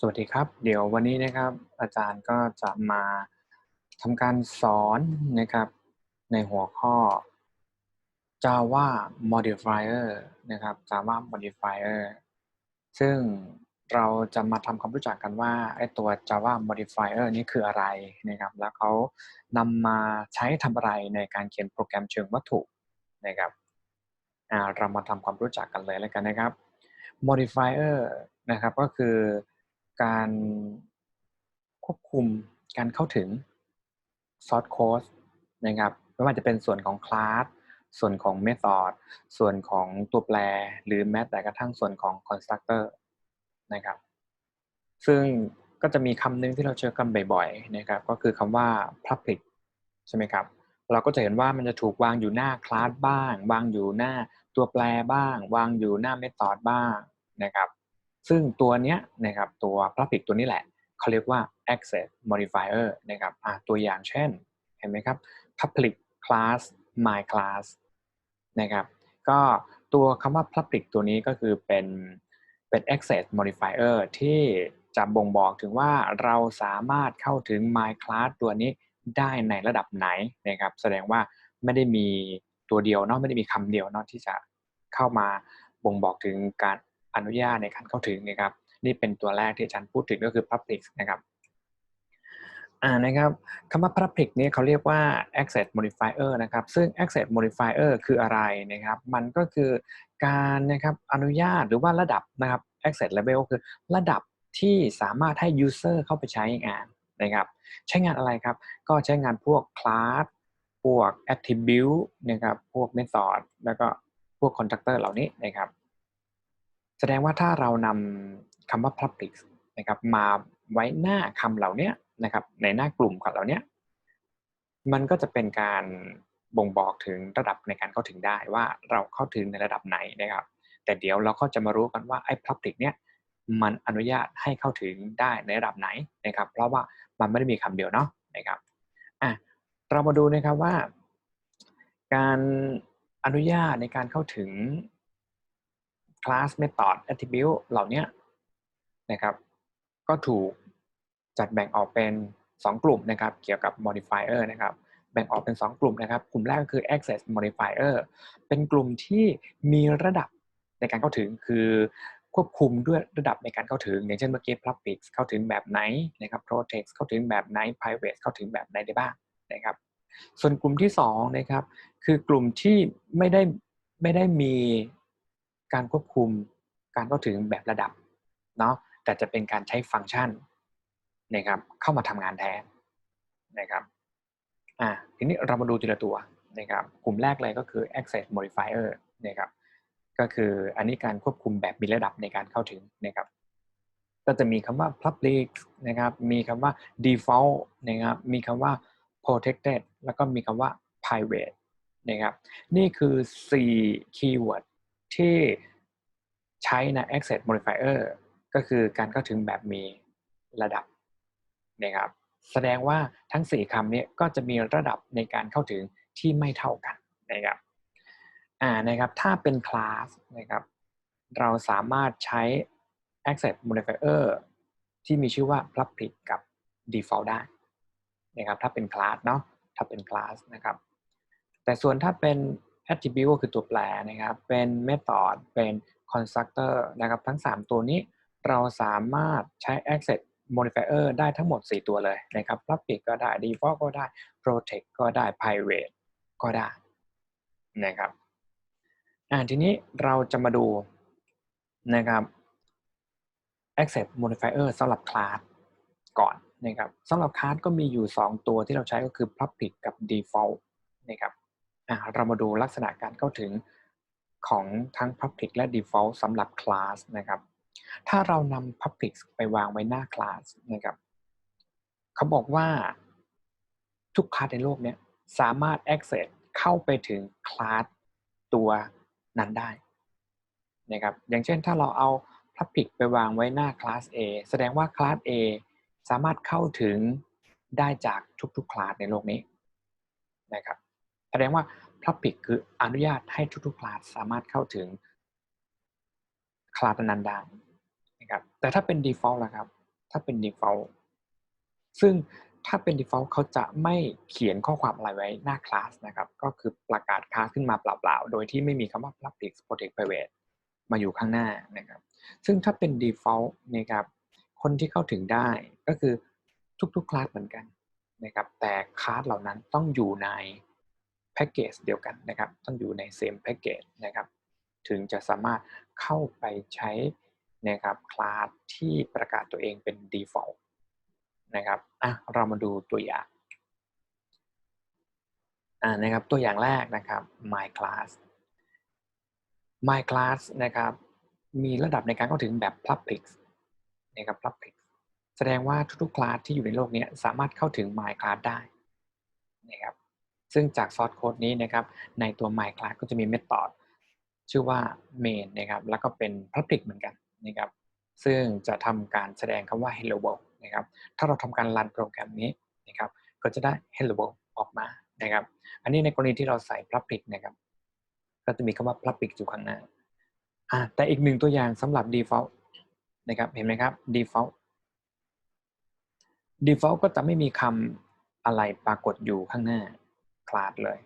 สวัสดีครับ เดี๋ยววันนี้นะครับ อาจารย์ก็จะมาทำการสอนนะครับ ในหัวข้อ Java Modifier นะครับ Java Modifier ซึ่งเราจะมาทำความรู้จักกันว่าไอ้ตัว Java Modifier นี่คืออะไรนะครับ แล้วเขานำมาใช้ทำอะไรในการเขียนโปรแกรมเชิงวัตถุนะครับเรามาทำความรู้จักกันเลยแล้วกันนะครับ Modifier นะครับก็คือ การควบคุมการเข้าถึง source code นะครับไม่ว่าจะเป็นส่วนของคลาสส่วนของ method ส่วนของตัวแปร หรือแม้แต่กระทั่งส่วนของ constructor นะครับ ซึ่งก็จะมีคำหนึ่งที่เราเจอกันบ่อยๆนะครับ ก็คือคำว่า public ใช่ไหมครับ เราก็จะเห็นว่ามันจะถูกวางอยู่หน้าคลาสบ้าง วางอยู่หน้าตัวแปรบ้าง วางอยู่หน้า method บ้างนะครับ ซึ่งตัวนี้นะครับตัว public ตัวนี้แหละเขาเรียกว่า access modifier นะครับตัวอย่างเช่นเห็นไหมครับ public class my class นะครับก็ตัวคำว่า public ตัวนี้ก็คือเป็นเป็น access modifier ที่จะบ่งบอกถึงว่าเราสามารถเข้าถึง my class ตัวนี้ได้ในระดับไหนนะครับแสดงว่าไม่ได้มีตัวเดียวเนาะไม่ได้มีคำเดียวเนาะที่จะเข้ามาบ่งบอกถึงการ อนุญาตในการเข้าถึงนะครับ นี่เป็นตัวแรกที่อาจารย์พูดถึงก็คือ public นะครับอ่านะครับคำว่า public นี่เขาเรียกว่า access modifier นะครับ ซึ่ง access modifier คืออะไรนะครับ มันก็คือการนะครับอนุญาตหรือว่าระดับนะครับ access level คือระดับที่สามารถให้ user เข้าไปใช้งานนะครับ ใช้งานอะไรครับ ก็ใช้งานพวก class พวก attribute นะครับ พวก method แล้วก็พวก constructor เหล่านี้นะครับ แสดงว่าถ้าเรานำคำว่า public นะครับมาไว้หน้าคำเหล่านี้นะครับในหน้ากลุ่มของเหล่านี้มันก็จะเป็นการบ่งบอกถึงระดับในการเข้าถึงได้ว่าเราเข้าถึงในระดับไหนนะครับ แต่เดี๋ยวเราก็จะมารู้กันว่าไอ้ public เนี่ยมันอนุญาตให้เข้าถึงได้ในระดับไหนนะครับ เพราะว่ามันไม่ได้มีคำเดียวเนาะนะครับอะเรามาดูนะครับว่า การอนุญาตในการเข้าถึง class method attribute เหล่านี้นะครับ ก็ถูกจัดแบ่งออกเป็น 2 กลุ่มนะครับ เกี่ยวกับ modifier นะครับ แบ่งออกเป็น 2 กลุ่มนะครับ กลุ่มแรกก็คือ access modifier เป็นกลุ่มที่มีระดับในการเข้าถึงคือควบคุมด้วยระดับในการเข้าถึง อย่างเช่นเมื่อกี้ public เข้าถึงแบบไหนนะครับ protect เข้าถึงแบบไหน private เข้าถึงแบบไหนได้บ้างนะครับ ส่วนกลุ่มที่2นะครับคือกลุ่มที่ไม่ได้ไม่ได้มี การควบคุมการเข้าถึงแบบระดับเนาะแต่จะเป็นการใช้ฟังก์ชันนะครับเข้ามาทำงานแทนนะครับอ่าทีนี้เรามาดูทีละตัวนะครับกลุ่มแรกเลยก็คือ access modifier นะครับก็คืออันนี้การควบคุมแบบมีระดับในการเข้าถึงนะครับก็จะมีคำว่า public นะครับ มีคำว่า default นะครับ มีคำว่า protected แล้วก็มีคำว่า private นะครับ นี่คือ 4 keyword ที่ใช้ใน access modifier ก็คือการเข้าถึงแบบมีระดับนะครับแสดงว่าทั้ง 4คำนี้ก็จะมีระดับในการเข้าถึงที่ไม่เท่ากันนะครับอ่านะครับถ้าเป็นคลาสนะครับเราสามารถใช้ access modifier ที่มีชื่อว่า public กับ default ได้นะครับถ้าเป็นคลาสเนาะถ้าเป็นคลาสนะครับแต่ส่วนถ้าเป็น attribute ก็คือตัวแปรนะครับ เป็น method เป็น constructor นะครับ ทั้ง 3 ตัวนี้เราสามารถใช้ access modifier ได้ทั้งหมด 4 ตัวเลยนะครับ public ก็ได้ default ก็ได้ protect ก็ได้ private ก็ได้นะครับอ่าทีนี้เราจะมาดูนะครับ access modifier สำหรับ class ก่อนนะครับสำหรับ class ก็มีอยู่ 2 ตัวที่เราใช้ก็คือ public กับ default นะครับ เรามาดูลักษณะการเข้าถึงของทั้ง Public และ Default สำหรับ Class นะครับ ถ้าเรานำ Public ไปวางไว้หน้า Class นะครับเขาบอกว่าทุกคลาสในโลกนี้สามารถ access เข้าไปถึงคลาสตัวนั้นได้นะครับอย่างเช่นถ้าเราเอา Public ไปวางไว้หน้าคลาส A แสดงว่าคลาส A สามารถเข้าถึงได้จากทุกๆคลาสในโลกนี้นะครับ แสดงว่า Public คืออนุญาตให้ทุกๆคลาสสามารถเข้าถึงคลาสนั้นได้นะครับแต่ถ้าเป็น default ล่ะครับ ถ้าเป็น default ซึ่งถ้าเป็น default เขาจะไม่เขียนข้อความอะไรไว้หน้าคลาสนะครับ ก็คือประกาศคลาสขึ้นมาเปล่าๆ โดยที่ไม่มีคำว่า public protect private มาอยู่ข้างหน้านะครับ ซึ่งถ้าเป็น default นะครับ คนที่เข้าถึงได้ก็คือทุกๆคลาสเหมือนกันนะครับ แต่คลาสเหล่านั้นต้องอยู่ใน แพ็กเกจเดียวกันนะครับ ต้องอยู่ใน same package นะครับ ถึงจะสามารถเข้าไปใช้นะครับคลาสที่ประกาศตัวเองเป็น default นะครับอะเรามาดูตัวอย่างอ่านะครับตัวอย่างแรกนะครับ my class my class นะครับ มีระดับในการเข้าถึงแบบ public นะครับ public แสดงว่าทุกๆคลาสที่อยู่ในโลกนี้สามารถเข้าถึง my class ได้นะครับ ซึ่งจากซอสโค้ดนี้นะครับในตัว my class ก็จะมี method ชื่อว่า main นะครับแล้วก็เป็น public เหมือนกันนะครับซึ่งจะทำการแสดงคำว่า hello world นะครับถ้าเราทำการรันโปรแกรมนี้นะครับก็จะได้ hello world ออกมานะครับอันนี้ในกรณีที่เราใส่ public นะครับก็จะมีคำว่า public อยู่ข้างหน้าอ่าแต่อีกหนึ่งตัวอย่างสำหรับ default นะครับเห็นไหมครับ default default ก็จะไม่มีคำอะไรปรากฏอยู่ข้างหน้า ลาสเลย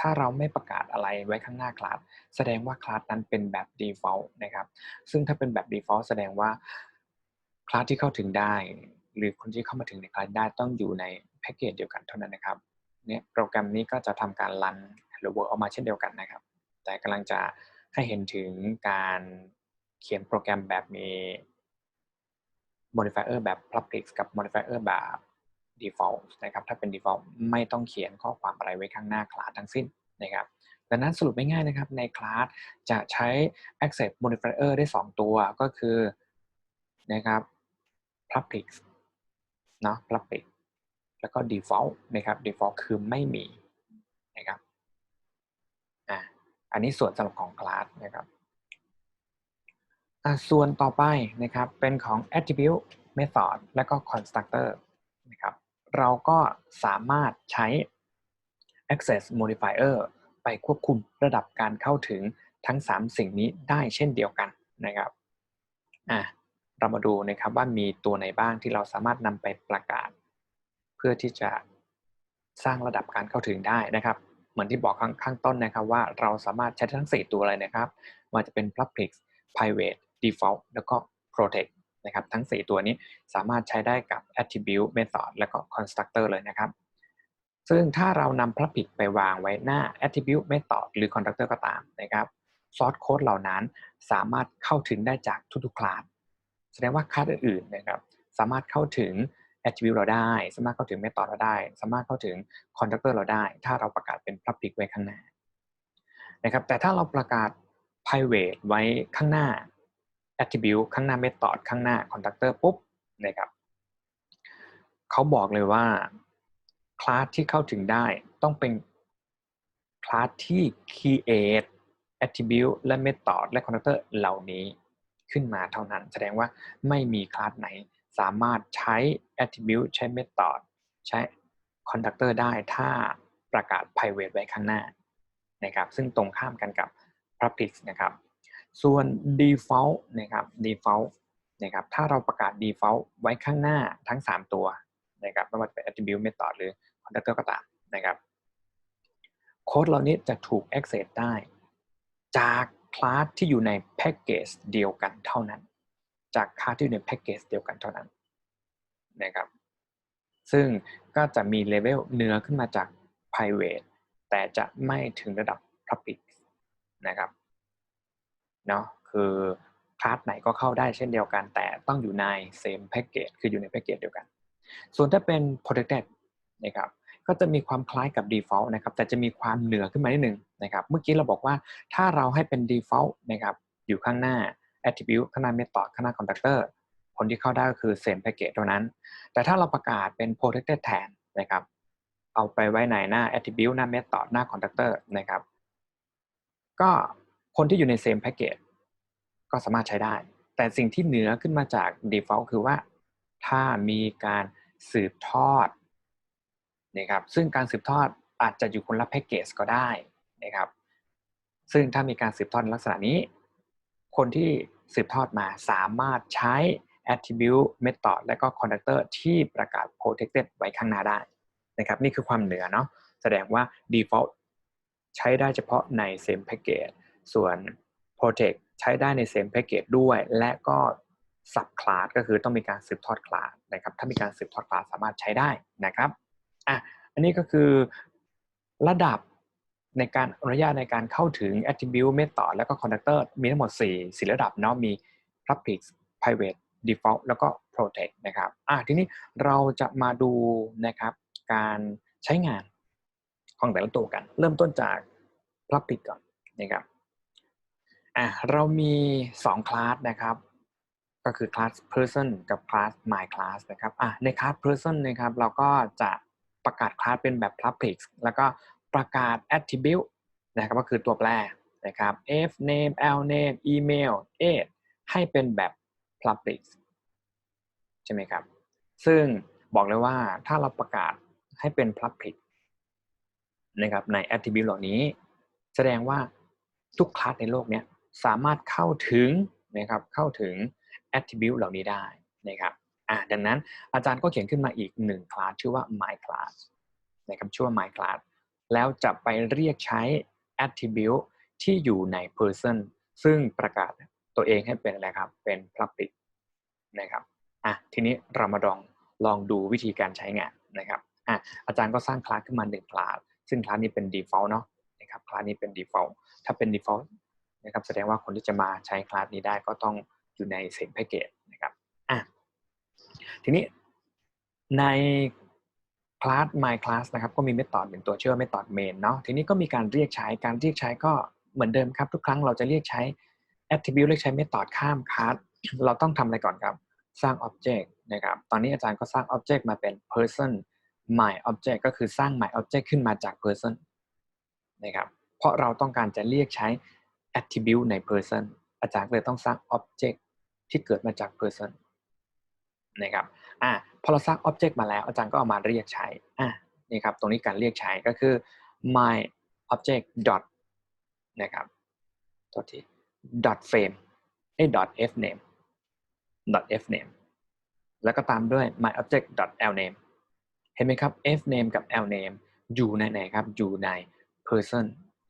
ถ้าเราไม่ประกาศอะไรไว้ข้างหน้าคลาสแสดงว่าคลาสนั้นเป็นแบบ default นะครับ ซึ่งถ้าเป็นแบบ default แสดงว่าคลาสที่เข้าถึงได้ หรือคนที่เข้ามาถึงในคลาสได้ต้องอยู่ในแพ็กเกจเดียวกันเท่านั้นนะครับเนี่ยโปรแกรมนี้ก็จะทำการรัน Hello World ออกมาเช่นเดียวกันนะครับ แต่กำลังจะให้เห็นถึงการเขียนโปรแกรมแบบมี modifier แบบ public กับ modifier แบบ default นะครับถ้าเป็น default ไม่ต้องเขียนข้อความอะไรไว้ข้างหน้าคลาสทั้งสิ้นนะครับดังนั้นสรุปไม่ง่ายนะครับในคลาสจะใช้ access modifier ได้ 2 ตัวก็คือนะครับ public เนาะ public แล้วก็ default นะครับ default คือไม่มีนะครับอะอันนี้ส่วนสำหรับของคลาสนะครับส่วนต่อไปนะครับเป็นของ attribute method และก็ constructor นะครับ เราก็สามารถใช้ access modifier ไปควบคุมระดับการเข้าถึงทั้ง 3 สิ่งนี้ได้เช่นเดียวกันนะครับอะเรามาดูนะครับว่ามีตัวไหนบ้างที่เราสามารถนำไปประกาศ เพื่อที่จะสร้างระดับการเข้าถึงได้นะครับ เหมือนที่บอกข้างางต้นนะครับว่าเราสามารถใช้ทั้ง 4 ตัวเลยนะครับมันจะเป็น public private default แล้วก็ protect นะครับทั้ง 4 ตัวนี้สามารถใช้ได้กับ attribute method แล้วก็ constructor เลยนะครับ ซึ่งถ้าเรานำ public ไปวางไว้หน้า attribute method หรือ constructor ก็ตามนะครับ source code เหล่านั้นสามารถเข้าถึงได้จากทุกๆคลาสแสดงว่าคลาสอื่นๆนะครับสามารถเข้าถึง attribute เราได้ สามารถเข้าถึง method เราได้ สามารถเข้าถึง constructor เราได้ ถ้าเราประกาศเป็น public ไว้ข้างหน้านะครับแต่ถ้าเราประกาศ private ไว้ข้างหน้า attribute ข้างหน้า method ข้างหน้า constructor ปุ๊บนะครับเขาบอกเลยว่าคลาสที่เข้าถึงได้ต้องเป็นคลาสที่ create attribute และ method และ constructor เหล่านี้ขึ้นมาเท่านั้น แสดงว่าไม่มีคลาสไหนสามารถใช้ attribute ใช้ method ใช้ constructor ได้ถ้าประกาศ private ไว้ข้างหน้านะครับซึ่งตรงข้ามกันกับ public นะครับ ส่วน default นะครับ default นะครับถ้าเราประกาศ default ไว้ข้างหน้าทั้ง 3 ตัวนะครับไม่ว่าจะเป็น attribute method หรือ constructor ก็ตามนะครับโค้ดเหล่านี้จะถูก access ได้ จากคลาสที่อยู่ในแพ็กเกจเดียวกันเท่านั้น จากคลาสที่อยู่ในแพ็กเกจเดียวกันเท่านั้นนะครับ ซึ่งก็จะมีเลเวลเนื้อขึ้นมาจาก private แต่จะไม่ถึงระดับ public นะครับ เนาะคือคลาสไหนก็เข้าได้เช่นเดียวกัน แต่ต้องอยู่ใน same package คืออยู่ในแพ็กเกจเดียวกัน ส่วนถ้าเป็น protected นะครับก็จะมีความคล้ายกับ default นะครับแต่จะมีความเหนือขึ้นมานิดนึงนะครับเมื่อกี้เราบอกว่าถ้าเราให้เป็น default นะครับอยู่ข้างหน้า attribute ข้างหน้า method ข้างหน้า constructor คนที่เข้าได้ก็คือ same package เท่านั้น แต่ถ้าเราประกาศเป็น protected แทนนะครับเอาไปไว้ในหน้า attribute หน้า method หน้า constructor นะครับก็ คนที่อยู่ใน same package ก็สามารถใช้ได้ แต่สิ่งที่เหนือขึ้นมาจาก default คือว่า ถ้ามีการสืบทอดนะครับซึ่งการสืบทอดอาจจะอยู่คนละแพ็กเกจก็ได้นะครับซึ่งถ้ามีการสืบทอดในลักษณะนี้ คนที่สืบทอดมาสามารถใช้ attribute method และก็ conductor ที่ประกาศ protected ไว้ข้างหน้าได้นะครับนี่คือความเหนือเนาะแสดงว่า default ใช้ได้เฉพาะใน same package ส่วน protect ใช้ได้ใน same package ด้วย และก็ sub class ก็คือต้องมีการสืบทอดคลาสนะครับ ถ้ามีการสืบทอดคลาสสามารถใช้ได้นะครับอะอันนี้ก็คือระดับในการอนุญาตในการเข้าถึง attribute method แล้วก็ conductor มีทั้งหมด 4 4 ระดับเนาะมี public private default แล้วก็ protect นะครับอะทีนี้เราจะมาดูนะครับการใช้งานของแต่ละตัวกัน เริ่มต้นจาก public ก่อนนะครับ อะเรามี2คลาสนะครับ ก็คือ class person กับ class my class นะครับอะใน class person นะครับ เราก็จะประกาศคลาสเป็นแบบ public แล้วก็ประกาศ attribute นะครับก็คือตัวแปรนะครับ f name l name email age ให้เป็นแบบ public ใช่ไหมครับ ซึ่งบอกเลยว่าถ้าเราประกาศให้เป็น public นะครับใน attribute เหล่านี้ แสดงว่าทุกคลาสในโลกนี้ สามารถเข้าถึงนะครับเข้าถึง attribute เหล่านี้ได้นะครับอ่าดังนั้นอาจารย์ก็เขียนขึ้นมาอีกหนึ่งคลาสชื่อว่า my class นะครับชื่อว่า my class แล้วจะไปเรียกใช้ attribute ที่อยู่ใน person ซึ่งประกาศตัวเองให้เป็นอะไรครับเป็น public นะครับอะทีนี้เรามาลองลองดูวิธีการใช้งานนะครับอะอาจารย์ก็สร้างคลาสขึ้นมาหนึ่งคลาสซึ่งคลาสนี้เป็น default เนาะนะครับคลาสนี้เป็น default ถ้าเป็น default นะครับแสดงว่าคนที่จะมาใช้คลาสนี้ได้ก็ต้องอยู่ใน same package นะครับอะทีนี้ในคลาส my class นะครับก็มี method หนึ่งตัวเชื่อว่า method main เนาะทีนี้ก็มีการเรียกใช้การเรียกใช้ก็เหมือนเดิมครับทุกครั้งเราจะเรียกใช้ attribute เรียกใช้ method ข้ามคลาสเราต้องทำอะไรก่อนครับ สร้าง object นะครับตอนนี้อาจารย์ก็สร้าง object มาเป็น person my object ก็คือสร้าง my object ขึ้นมาจาก person นะครับเพราะเราต้องการจะเรียกใช้ attribute ใน person อาจารย์เลยต้องสร้าง object ที่เกิดมาจาก person นะครับอะพอเราสร้าง object มาแล้ว อาจารย์ก็เอามาเรียกใช้อะนี่ครับตรงนี้การเรียกใช้ก็คือ my object dot นะครับตัวที่ dot frame เอ้ dot f name dot f name แล้วก็ตามด้วย my object dot l name เห็นไหมครับ f name กับ l name อยู่ในไหนครับ อยู่ใน person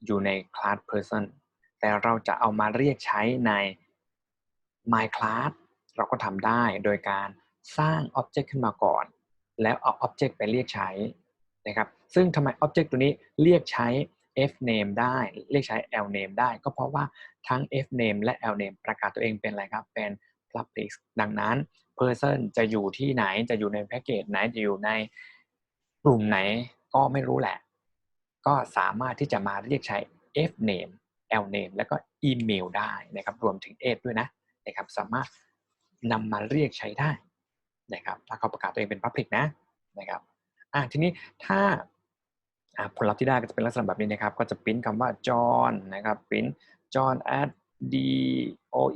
อยู่ใน class person แต่เราจะเอามาเรียกใช้ใน my class เราก็ทำได้โดยการสร้าง Object ขึ้นมาก่อน แล้วเอา Object ไปเรียกใช้นะครับซึ่งทำไม Object ตัวนี้เรียกใช้ f name ได้เรียกใช้ l name ได้ ก็เพราะว่าทั้ง f name และ l name ประกาศตัวเองเป็นอะไรครับเป็น public ดังนั้น person จะอยู่ที่ไหนจะอยู่ในแพ็กเกจไหนจะอยู่ในกลุ่มไหนก็ไม่รู้แหละ ก็สามารถที่จะมาเรียกใช้ f name l name แล้วก็อีเมลได้นะครับรวมถึง age ด้วยนะนะครับสามารถนำมาเรียกใช้ได้นะครับถ้าเขาประกาศตัวเองเป็น Public นะนะครับอะทีนี้ถ้าผลลัพธ์ที่ได้ก็จะเป็นลักษณะแบบนี้นะครับ ก็จะพิมพ์คำว่า john นะครับพิมพ์ john at doe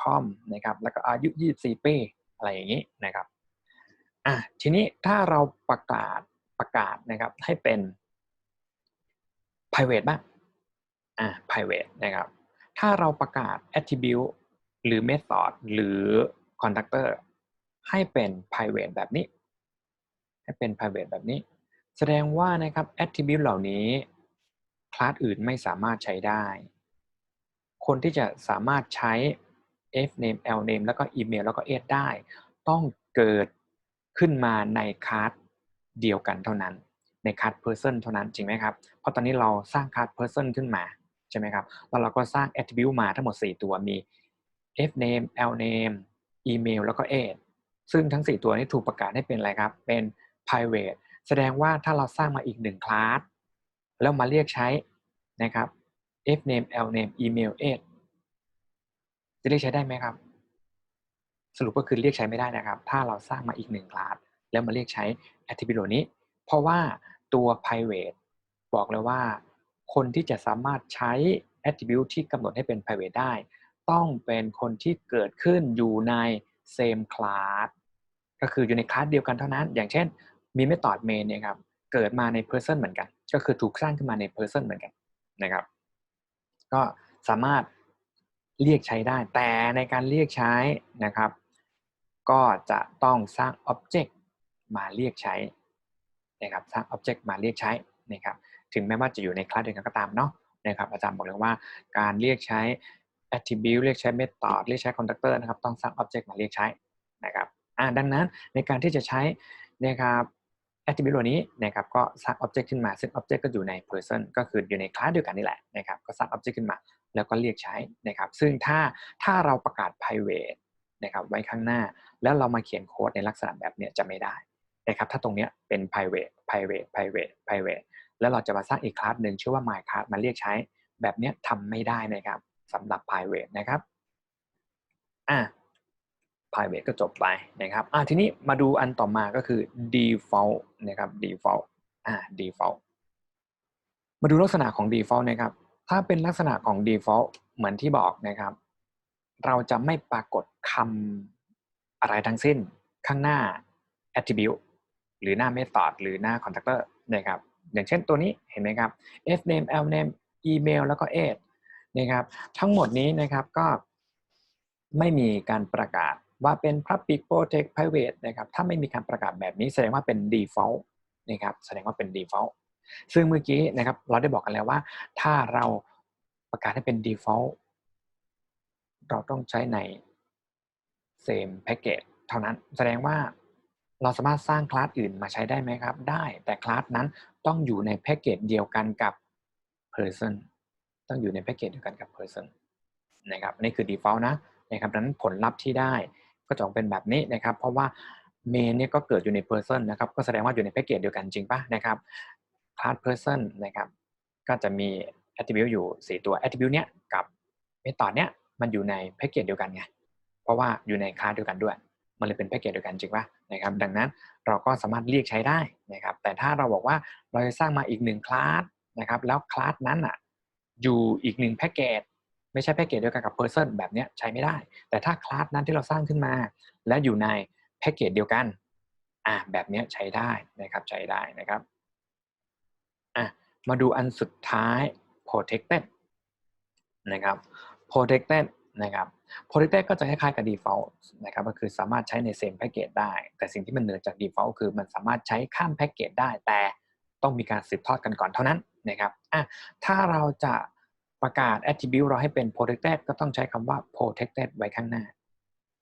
com นะครับแล้วก็อายุ 24 ปีอะไรอย่างนี้นะครับอะทีนี้ถ้าเราประกาศประกาศนะครับให้เป็น private บ้าง อ่า private นะครับ ถ้าเราประกาศ attribute หรือ method หรือ conductor ให้เป็น private แบบนี้ ให้เป็น private แบบนี้ แสดงว่านะครับ attribute เหล่านี้คลาสอื่นไม่สามารถใช้ได้ คนที่จะสามารถใช้ f name l name แล้วก็ email แล้วก็ age ได้ ต้องเกิดขึ้นมาในคลาสเดียวกันเท่านั้น ในคลาส person เท่านั้นจริงไหมครับ เพราะตอนนี้เราสร้างคลาส person ขึ้นมา ช่ไหมครับแล้วเราก็สร้าง attribute มาทั้งหมด 4 ตัวมี f name l name email แล้วก็ age ซึ่งทั้ง 4 ตัวนี้ถูกประกาศให้เป็นอะไรครับ เป็น private แสดงว่าถ้าเราสร้างมาอีกหนึ่งคลาส แล้วมาเรียกใช้นะครับ f name l name email age จะเรียกใช้ได้ไหมครับ สรุปก็คือเรียกใช้ไม่ได้นะครับ ถ้าเราสร้างมาอีกหนึ่งคลาส แล้วมาเรียกใช้ attribute นี้ เพราะว่าตัว private บอกเลยว่า คนที่จะสามารถใช้ attribute ที่กำหนดให้เป็น private ได้ ต้องเป็นคนที่เกิดขึ้นอยู่ใน same class ก็คืออยู่ในคลาสเดียวกันเท่านั้น อย่างเช่น มี method main เนี่ยครับ เกิดมาใน person เหมือนกัน ก็คือถูกสร้างขึ้นมาใน person เหมือนกันนะครับ ก็สามารถเรียกใช้ได้ แต่ในการเรียกใช้นะครับ ก็จะต้องสร้าง Object มาเรียกใช้นะครับ สร้าง Object มาเรียกใช้นะครับ ถึงแม้ว่าจะอยู่ในคลาสเดียวกันก็ตามเนาะนะครับอาจารย์บอกเลยว่าการเรียกใช้ attribute เรียกใช้ method เรียกใช้ constructor นะครับต้องสร้าง object มาเรียกใช้นะครับอ่าดังนั้นในการที่จะใช้นะครับ attribute ตัวนี้นะครับก็สร้าง object ขึ้นมาซึ่ง object ก็อยู่ใน person ก็คืออยู่ในคลาสเดียวกันนี่แหละนะครับก็สร้าง object ขึ้นมาแล้วก็เรียกใช้นะครับ ซึ่งถ้าถ้าเราประกาศ private นะครับไว้ข้างหน้า แล้วเรามาเขียนโค้ดในลักษณะแบบเนี้ยจะไม่ได้นะครับถ้าตรงเนี้ยเป็น private private private private แล้วเราจะมาสร้างอีกคลาสหนึ่งชื่อว่า my class มาเรียกใช้แบบนี้ทำไม่ได้นะครับสำหรับ private นะครับอะ private ก็จบไปนะครับอะทีนี้มาดูอันต่อมาก็คือ default นะครับ default อ่า default มาดูลักษณะของ default นะครับ ถ้าเป็นลักษณะของ default เหมือนที่บอกนะครับ เราจะไม่ปรากฏคำอะไรทั้งสิ้นข้างหน้า attribute หรือหน้า method หรือหน้า constructor นะครับ อย่างเช่นตัวนี้เห็นไหมครับ f name l name email แล้วก็ age นะครับทั้งหมดนี้นะครับก็ไม่มีการประกาศว่าเป็น public protect private นะครับถ้าไม่มีการประกาศแบบนี้แสดงว่าเป็น default นะครับแสดงว่าเป็น default ซึ่งเมื่อกี้นะครับเราได้บอกกันแล้วว่า ถ้าเราประกาศให้เป็น default เราต้องใช้ใน same package เท่านั้นแสดงว่าเราสามารถสร้างคลาสอื่นมาใช้ได้ไหมครับ ได้แต่คลาสนั้น ต้องอยู่ในแพ็กเกจเดียวกันกับ person ต้องอยู่ในแพ็กเกจเดียวกันกับ person นะครับนี่คือ default นะนะครับดังนั้นผลลัพธ์ที่ได้ก็จะออกเป็นแบบนี้นะครับ เพราะว่า main เนี่ยก็เกิดอยู่ใน person นะครับ ก็แสดงว่าอยู่ในแพ็กเกจเดียวกันจริงปะนะครับ class person นะครับ ก็จะมี attribute อยู่ 4 ตัว attribute เนี้ยกับ method เนี้ยมันอยู่ในแพ็กเกจเดียวกันไง เพราะว่าอยู่ในคลาสเดียวกันด้วย มันเลยเป็นแพ็กเกจเดียวกันจริงปะนะครับ ดังนั้น เราก็สามารถเรียกใช้ได้นะครับ แต่ถ้าเราบอกว่าเราจะสร้างมาอีกหนึ่งคลาสนะครับ แล้วคลาสนั้นอะอยู่อีกหนึ่งแพ็กเกจไม่ใช่แพ็กเกจเดียวกันกับ person แบบนี้ใช้ไม่ได้ แต่ถ้าคลาสนั้นที่เราสร้างขึ้นมา แล้วอยู่ในแพ็กเกจเดียวกันอ่าแบบนี้ใช้ได้นะครับใช้ได้นะครับอะมาดูอันสุดท้าย protected นะครับ protected นะครับ protected ก็จะคล้ายๆกับ default นะครับก็คือสามารถใช้ใน same package ได้ แต่สิ่งที่มันเหนือจาก default คือมันสามารถใช้ข้ามแพ็กเกจได้ แต่ต้องมีการสืบทอดกันก่อนเท่านั้นนะครับอะถ้าเราจะประกาศ attribute เราให้เป็น protected ก็ต้องใช้คำว่า protected ไว้ข้างหน้า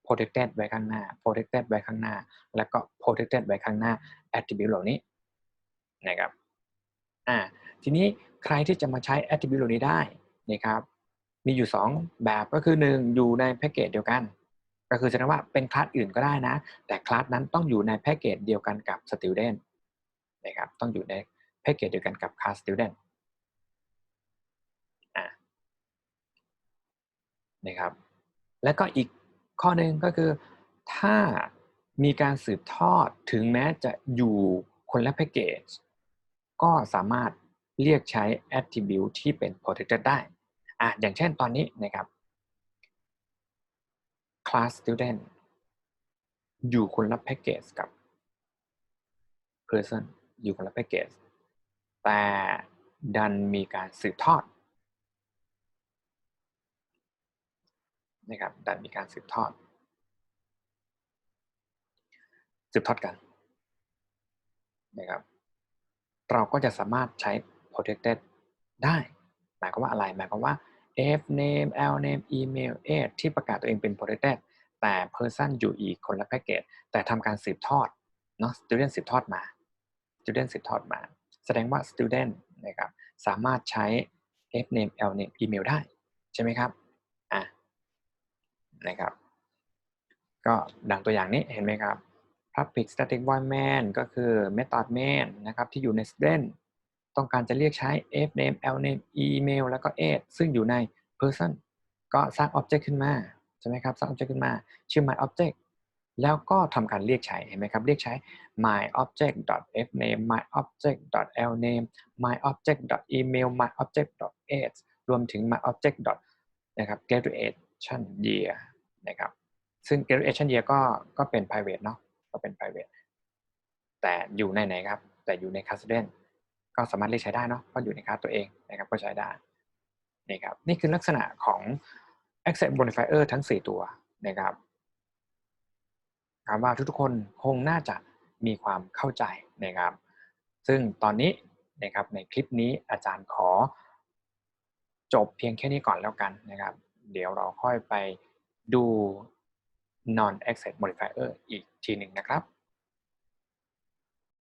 protected ไว้ข้างหน้า protected ไว้ข้างหน้า แล้วก็ protected ไว้ข้างหน้า attribute เหล่านี้นะครับอ่าทีนี้ใครที่จะมาใช้ attribute เหล่านี้ได้นะครับ มีอยู่ 2 แบบก็คือ 1 อยู่ในแพ็กเกจเดียวกัน ก็คือแสดงว่าเป็นคลาสอื่นก็ได้นะ แต่คลาสนั้นต้องอยู่ในแพ็กเกจเดียวกันกับ student นะครับต้องอยู่ในแพ็กเกจเดียวกันกับ class student นะครับแล้วก็อีกข้อหนึ่งก็คือ ถ้ามีการสืบทอดถึงแม้จะอยู่คนละแพ็กเกจก็สามารถเรียกใช้ attribute ที่เป็น protected ได้ อะอย่างเช่นตอนนี้นะครับ class student อยู่คนละแพ็กเกจกับ person อยู่คนละแพ็กเกจแต่ดันมีการสืบทอดนะครับดันมีการสืบทอด สืบทอดกันนะครับเราก็จะสามารถใช้ protected ได้ หมายความว่าอะไร หมายความว่า f name l name email age ที่ประกาศตัวเองเป็น protected แต่ person อยู่อีกคนละแพ็กเกจแต่ทำการสืบทอดเนาะ student สืบทอดมา student สืบทอดมา แสดงว่า student นะครับสามารถใช้ f name l name email ได้ ใช่ไหมครับอะนะครับ ก็ดังตัวอย่างนี้เห็นไหมครับ public static void main ก็คือ method main นะครับที่อยู่ใน student ต้องการจะเรียกใช้ f name l name email แล้วก็ age ซึ่งอยู่ใน person ก็สร้าง object ขึ้นมาใช่ไหมครับสร้าง object ขึ้นมา ชื่อ my object แล้วก็ทำการเรียกใช้เห็นไหมครับเรียกใช้ my object f name my object l name my object email my object age รวมถึง my object นะครับ graduation year นะครับซึ่ง graduation year ก็ก็เป็น private เนาะก็เป็น private แต่อยู่ในไหนครับ แต่อยู่ใน class student ก็สามารถเรียกใช้ได้เนาะเพราะอยู่ในคลาสตัวเองนะครับก็ใช้ได้นี่ครับนี่คือลักษณะของ access modifier ทั้ง 4 ตัวนะครับนะครับว่าทุกๆคนคงน่าจะมีความเข้าใจนะครับ ซึ่งตอนนี้นะครับในคลิปนี้อาจารย์ขอ จบเพียงแค่นี้ก่อนแล้วกันนะครับ เดี๋ยวเราค่อยไปดู non access modifier อีกทีหนึ่งนะครับ